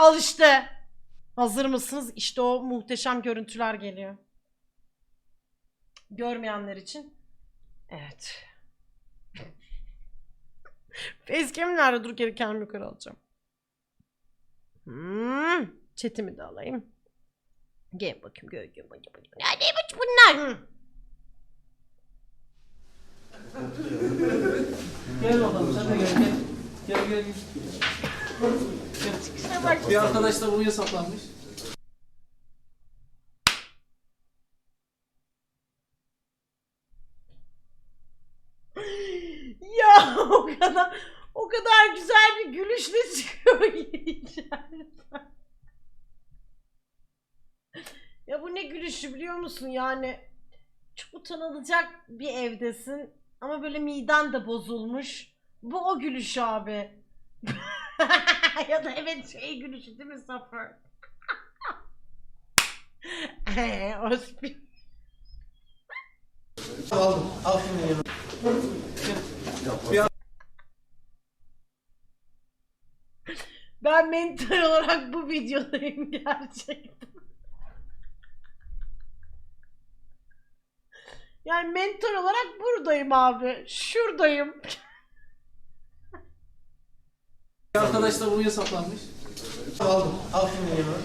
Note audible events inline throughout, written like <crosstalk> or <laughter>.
Al işte. Hazır mısınız? İşte o muhteşem görüntüler geliyor. Görmeyenler için. Evet. <laughs> Facecam nerede? Dur geri kendimi yukarı alacağım. Hmm. Chatimi de alayım. Gel bakayım gel gel gel gel. Neymiş bunlar? Hı. Gel bakalım sen de gel gel. Gel gel. Bir arkadaş da buraya saplanmış. Ya o kadar o kadar güzel bir gülüşle çıkıyor <laughs> içeriden. Ya bu ne gülüşü biliyor musun yani çok utanılacak bir evdesin ama böyle miden de bozulmuş. Bu o gülüş abi. <laughs> <laughs> ya da evet şey gülüşü değil mi Zafer? Eee <laughs> o spi- Aldım. Al şunu yanına. Ben mental olarak bu videodayım gerçekten. Yani mental olarak buradayım abi. Şuradayım. Bir arkadaş da buraya saplanmış. Aldım. Al şunu yanına.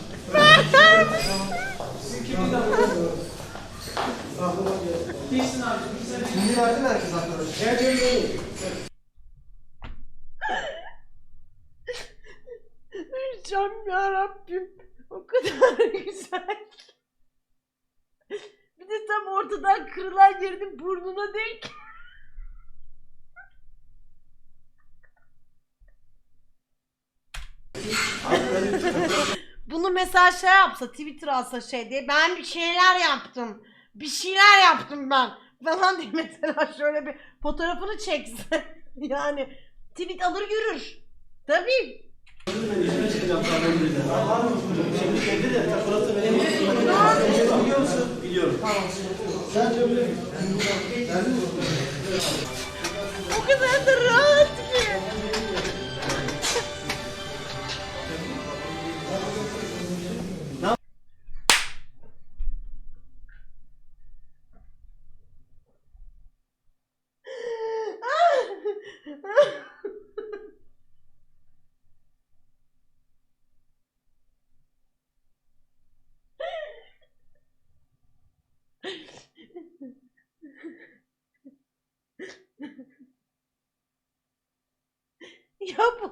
Geçsin abi. iki sene- Şimdi verdin herkes arkadaş? Gel gel gel. Can ya Rabbim. O kadar <laughs> güzel. Bir de tam ortadan kırılan yerinin burnuna denk. Bunu mesela şey yapsa Twitter alsa şey diye ben bir şeyler yaptım. Bir şeyler yaptım ben falan diye mesela şöyle bir fotoğrafını çekse <laughs> yani tweet alır yürür. Tabii. Biliyorum. Sen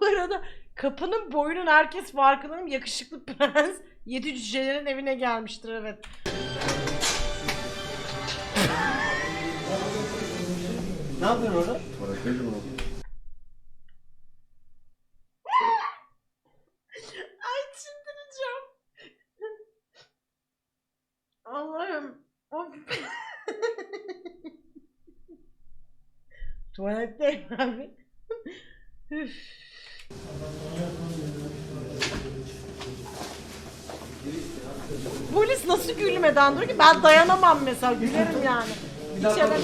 bu arada kapının boyunun herkes farkında mı? Yakışıklı prens yedi cücelerin evine gelmiştir evet. Ne yapıyorsun orada? Ay çıldıracağım. Allah'ım. Of. Tuvaletteyim abi. Üf. Polis nasıl gülmeden duruyor ki? Ben dayanamam mesela. Gülerim yani. Hiç edemem.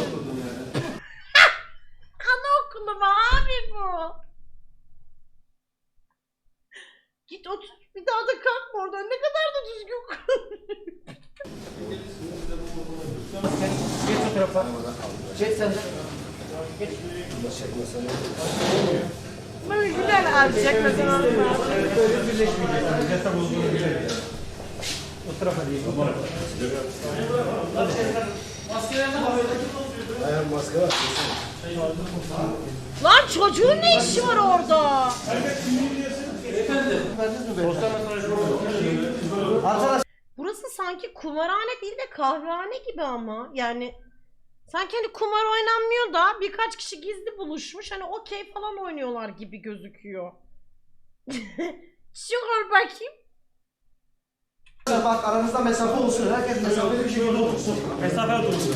Anaokulu mu abi bu? Git otur. Bir daha da kalkma oradan. Ne kadar da düzgün Geç o tarafa. Geç sen de. Böyle güler erkek mesela. Böyle birleşmeyeceğiz. Yatak olduğunu bilelim. O tarafa değil. O tarafa. Ayağım maske var. Lan çocuğun ne işi var orada? Burası sanki kumarhane değil de kahvehane gibi ama. Yani sanki hani kumar oynanmıyor da birkaç kişi gizli buluşmuş. Hani okey falan oynuyorlar gibi gözüküyor. <laughs> Şükür bakayım. Bak aranızda mesafe olsun. Herkes mesafeli bir şekilde otursun. Mesafe otursun.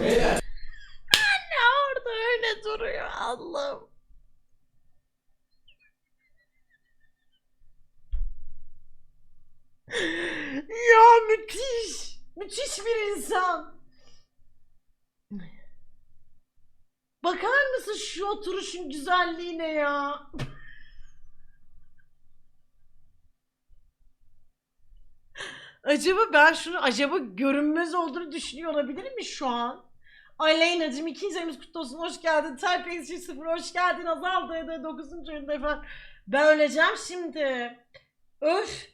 Ne orada öyle duruyor Allah'ım. Ya müthiş. Müthiş bir insan. Bakar mısın şu oturuşun güzelliğine ya? Acaba ben şunu acaba görünmez olduğunu düşünüyor olabilir mi şu an? Aleyna'cığım ikinci ayımız kutlu olsun. Hoş geldin. Type 0 hoş geldin. Azal D'de 9. oyunda efendim. Ben öleceğim şimdi. Öf.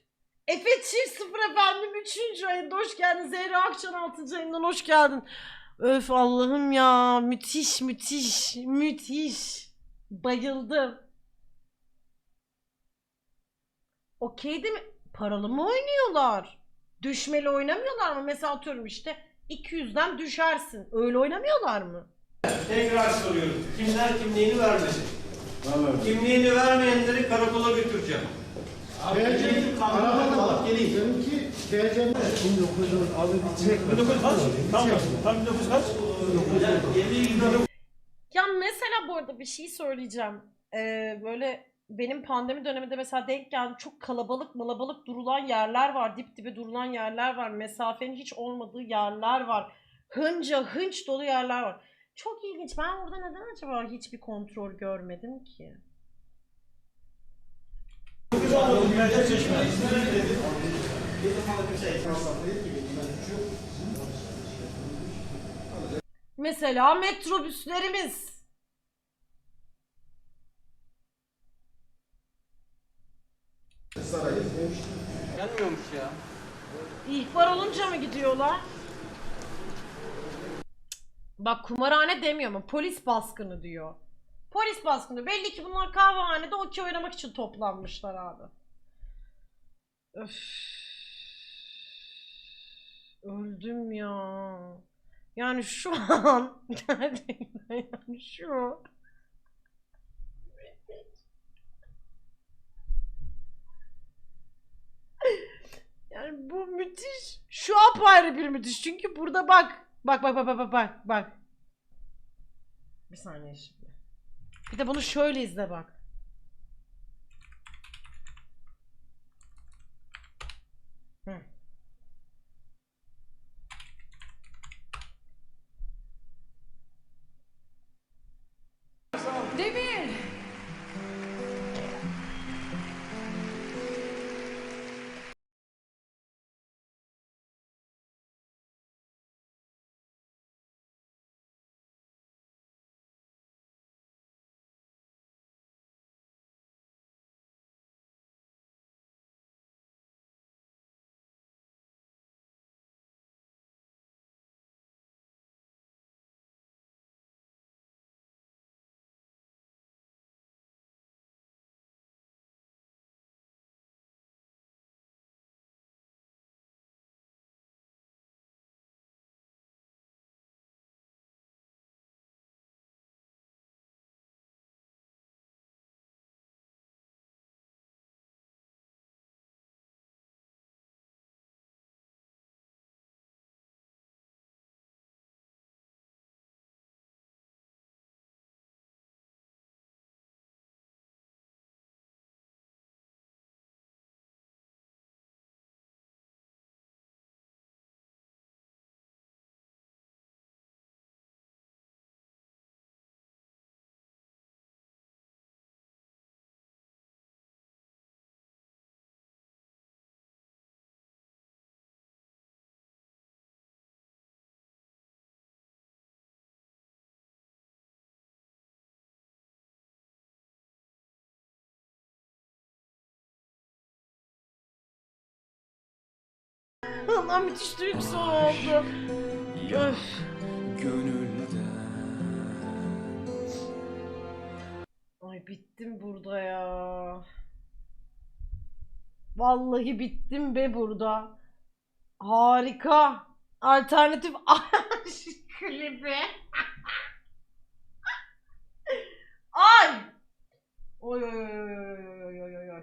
Efe Çift 0 efendim 3. ayında hoş geldin. Zehra Akçan 6. ayından hoş geldin. Öf Allah'ım ya. Müthiş müthiş müthiş. Bayıldım. Okey değil mi? Paralı mı oynuyorlar? Düşmeli oynamıyorlar mı? Mesela atıyorum işte 200'den düşersin. Öyle oynamıyorlar mı? Tekrar soruyorum. Kimler kimliğini vermedi? Kimliğini vermeyenleri karakola götüreceğim. Aramadan alıp geleyim. Benimki TC'nin 1900 abi 1900 kaç? Tam, tam 1900 kaç? Ya mesela bu arada bir şey söyleyeceğim. Ee, böyle benim pandemi döneminde mesela denk geldi çok kalabalık malabalık durulan yerler var. Dip dibe durulan yerler var. Mesafenin hiç olmadığı yerler var. Hınca hınç dolu yerler var. Çok ilginç. Ben orada neden acaba hiçbir kontrol görmedim ki? Mesela metrobüslerimiz. Gelmiyormuş ya. İhbar olunca mı gidiyorlar? Bak kumarhane demiyor ama polis baskını diyor. Polis baskını. Belli ki bunlar kahvehanede okey oynamak için toplanmışlar abi. Öf. Öldüm ya. Yani şu an <laughs> yani şu Yani bu müthiş. Şu apayrı bir müthiş. Çünkü burada bak. Bak bak bak bak bak bak. Bir saniye şimdi. Bir de bunu şöyle izle bak. Hı. Allah müthiş duygusu oldu. Öf. Ay bittim burada ya. Vallahi bittim be burada. Harika. Alternatif <laughs> aşk klibi. Ay. Oy oy oy oy oy oy oy.